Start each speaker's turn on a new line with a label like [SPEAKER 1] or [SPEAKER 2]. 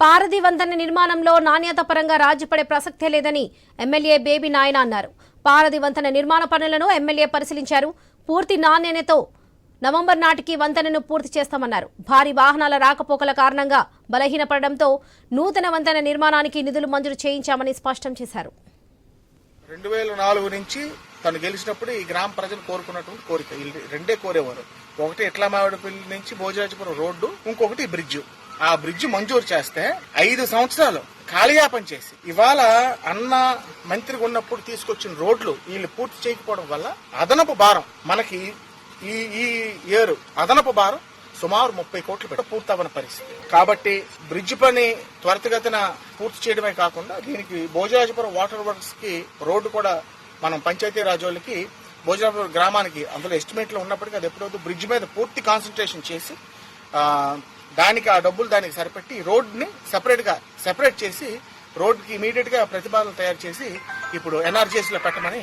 [SPEAKER 1] పారది వంతెన నిర్మాణంలో నాణ్యత పరంగా రాజీపడే ప్రసక్తే లేదని ఎమ్మెల్యే బేబీ నాయన అన్నారు. పారది వంతెన నిర్మాణ పనులను ఎమ్మెల్యే పరిశీలించారు. పూర్తి నాణ్యతతో నవంబర్ నాటికి వంతెనను పూర్తి చేస్తామన్నారు. భారీ వాహనాల రాకపోకల కారణంగా బలహీనపడడంతో నూతన వంతెన నిర్మాణానికి నిధులు మంజూరు చేయించామని స్పష్టం చేశారు.
[SPEAKER 2] రెండు వేల నాలుగు నుంచి తను గెలిచినప్పుడు ఈ గ్రామ ప్రజలు కోరుకున్నటువంటి కోరిక. రెండే కోరేవారు. ఒకటి ఇట్లమావిడిపల్లి నుంచి భోజరాజపురం రోడ్డు ఇంకొకటి బ్రిడ్జ్. ఆ బ్రిడ్జ్ మంజూరు చేస్తే ఐదు సంవత్సరాలు కాళీయాపం చేసి ఇవాళ అన్న మంత్రిగా ఉన్నప్పుడు తీసుకొచ్చిన రోడ్లు వీళ్ళు పూర్తి చేయకపోవడం వల్ల అదనపు భారం. మనకి ఈ ఈ ఏరు అదనపు భారం సుమారు ముప్పై కోట్లు పెట్టి పూర్తవని పరిస్థితి. కాబట్టి బ్రిడ్జ్ పని త్వరితగతిన పూర్తి చేయడమే కాకుండా దీనికి భోజరాజపురం వాటర్ వర్క్స్కి రోడ్డు కూడా మనం పంచాయతీ రాజోళ్ళకి భోజనాపురం గ్రామానికి అందులో ఎస్టిమేట్లో ఉన్నప్పటికీ అది ఎప్పుడైతే బ్రిడ్జ్ మీద పూర్తి కాన్సన్ట్రేషన్ చేసి దానికి ఆ డబ్బులు దానికి సరిపెట్టి రోడ్ని సెపరేట్గా సెపరేట్ చేసి రోడ్డుకి ఇమీడియట్గా ప్రతిపాదనలు తయారు చేసి ఇప్పుడు ఎన్ఆర్జీఎస్లో పెట్టమని